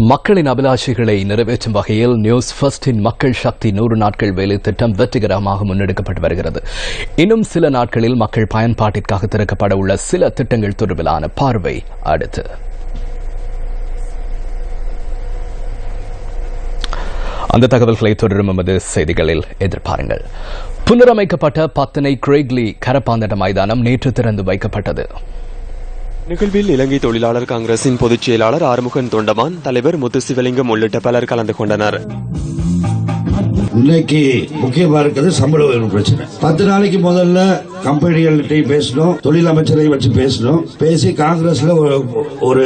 மக்களின் அபிலாஷைகளை நிறைவேற்றும் வகையில் நியூஸ் ஃபர்ஸ்டின் மக்கள் சக்தி நூறு நாட்கள் வேலை திட்டம் வெற்றிகரமாக முன்னெடுக்கப்பட்டு வருகிறது. இன்னும் சில நாட்களில் மக்கள் பயன்பாட்டிற்காக திறக்கப்பட உள்ள சில திட்டங்கள் தொடர்பிலான பார்வை அடுத்து. அந்த தகவல்களை தொடரும் எமது செய்திகளில் எதிர்பாருங்கள். புனரமைக்கப்பட்ட பத்தனை கிரேக்லி கரப்பாந்தட மைதானம் நேற்று திறந்து வைக்கப்பட்டது. நிகழ்வில் இலங்கை தொழிலாளர் காங்கிரசின் பொதுச் செயலாளர் ஆறுமுகன் தொண்டமான் தலைவர் முத்து சிவலிங்கம் உள்ளிட்ட பலர் கலந்து கொண்டனர். இன்னைக்கு முக்கியமா இருக்கிறது சம்பள உயர்வு பிரச்சனை. பத்து நாளைக்கு முதல்ல கம்பெனிகள்கிட்டையும் பேசணும் தொழில் அமைச்சரையும் வச்சு பேசணும். பேசி காங்கிரஸ்ல ஒரு ஒரு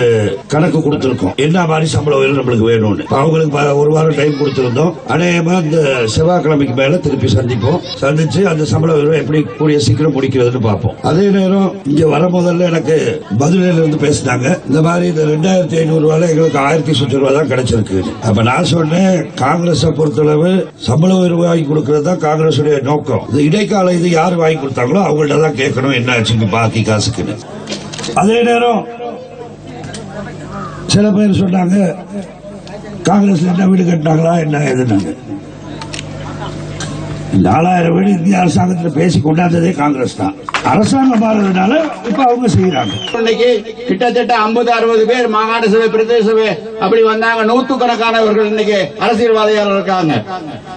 கணக்கு கொடுத்திருக்கோம். என்ன மாதிரி சம்பள உயர்வு நம்மளுக்கு வேணும்னு. அவங்களுக்கு ஒரு வாரம் டைம் கொடுத்திருந்தோம். அநேகமா இந்த செவ்வாய்க்கிழமைக்கு மேல திருப்பி சந்திப்போம். சந்திச்சு அந்த சம்பள உயர்வு எப்படி கூடிய சீக்கிரம் முடிக்கிறதுன்னு பார்ப்போம். அதே நேரம் இங்க வர முதல்ல எனக்கு பதிலில இருந்து பேசினாங்க. இந்த மாதிரி இந்த ரெண்டாயிரத்தி ஐநூறு ரூபாய் எங்களுக்கு ஆயிரத்தி சுற்று ரூபாய் தான் கிடைச்சிருக்கு அப்ப நான் சொன்னேன் காங்கிரஸை பொறுத்தளவு சம்பள உயர்வு வாங்கி கொடுக்கறது தான் காங்கிரசுடைய நோக்கம். இந்த இடைக்கால இது யார் வாங்கி கொடுத்தாங்களோ அவங்கள்ட்ட தான் கேட்கணும் என்ன ஆச்சுங்க பாக்கி காசுக்குன்னு. அதே நேரம் சில பேர் சொன்னாங்க காங்கிரஸ்ல என்ன வீடு கட்டினாங்களா என்ன எதுனாங்க நாலாயிரம் வீடு இந்திய அரசாங்கத்தில் பேசி கொண்டாந்ததே காங்கிரஸ் தான். அரசாங்கம் மாறதுனால இப்ப அவங்க செய்யறாங்க இன்னைக்கு கிட்டத்தட்ட 50 அறுபது பேர் மாகாண சபை பிரதேச சபை அப்படி வந்தாங்க. நூத்துக்கணக்கானவர்கள் இன்னைக்கு அரசியல்வாதிகள் இருக்காங்க.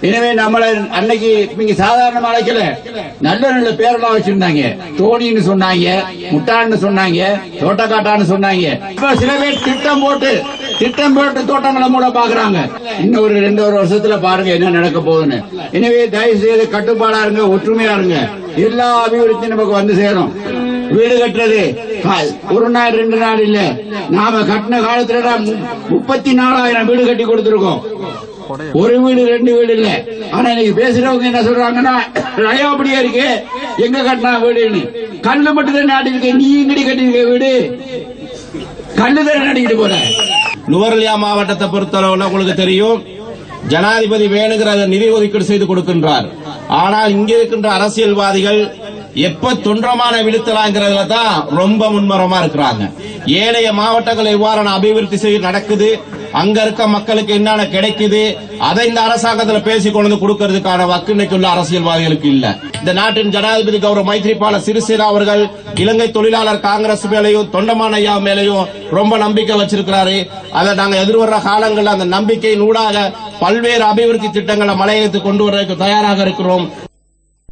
எனவே நம்மள அன்னைக்கு நீங்க சாதாரண அழைக்கல நல்ல நல்ல பேரெல்லாம் வச்சிருந்தாங்க. தோணின்னு சொன்னாங்க முட்டான்னு சொன்னாங்க தோட்டக்காட்டான்னு சொன்னாங்க. இப்ப சில பேர் திட்டம் போட்டு திட்டம் போட்டு தோட்டங்களை மூட பாக்குறாங்க. இன்னும் ஒரு ரெண்டு ஒரு வருஷத்துல பாருங்க என்ன நடக்க போகுதுன்னு. எனவே தயவு செய்து கட்டுப்பாடா இருங்க ஒற்றுமையா இருங்க. எல்லா அபிவிருத்தி நமக்கு வந்து சேரும். வீடு கட்டுறது கா- ஒரு நாள் ரெண்டு நாள் இல்ல. நாம கட்டின காலத்துல முப்பத்தி நாலாயிரம் வீடு கட்டி கொடுத்திருக்கோம். ஒரு வீடு ரெண்டு வீடு இல்ல. ஆனா இன்னைக்கு பேசுறவங்க என்ன சொல்றாங்கன்னா நயம் அப்படியே இருக்கு எங்க கட்டினா வீடுன்னு. கல்லு மட்டும் தான் நாட்டிருக்க நீ இங்கடி கட்டிருக்க வீடு? கல்லு தான் நாட்டிக்கிட்டு போற? நுவர்லியா மாவட்டத்தை பொறுத்தளவுல உங்களுக்கு தெரியும்? ஜனாதிபதி வேணுங்கிற நிதி ஒதுக்கீடு செய்து கொடுக்கின்றார். ஆனால் இங்க இருக்கின்ற அரசியல்வாதிகள் எப்ப தொன்றமான விழுத்தலாங்கிறதுல தான் ரொம்ப முன்மரமா இருக்கிறாங்க. ஏனைய மாவட்டங்கள் எவ்வாறான அபிவிருத்தி செய்ய நடக்குது. அங்க இருக்க மக்களுக்கு என்னென்ன கிடைக்குது அதை இந்த அரசாங்கத்துல பேசி கொண்டு வந்து கொடுக்கறதுக்கான வக்கு இன்னைக்கு உள்ள அரசியல்வாதிகளுக்கு இல்ல. இந்த நாட்டின் ஜனாதிபதி கௌரவ மைத்ரிபால சிறிசேனா அவர்கள் இலங்கை தொழிலாளர் காங்கிரஸ் மேலையும் தொண்டமான ஐயா மேலையும் ரொம்ப நம்பிக்கை வச்சிருக்கிறாரு. அதை நாங்க எதிர்வர்ற காலங்களில் அந்த நம்பிக்கையின் ஊடாக பல்வேறு அபிவிருத்தி திட்டங்களை மலையகத்துக்கு கொண்டு வர்றதுக்கு தயாராக இருக்கிறோம்.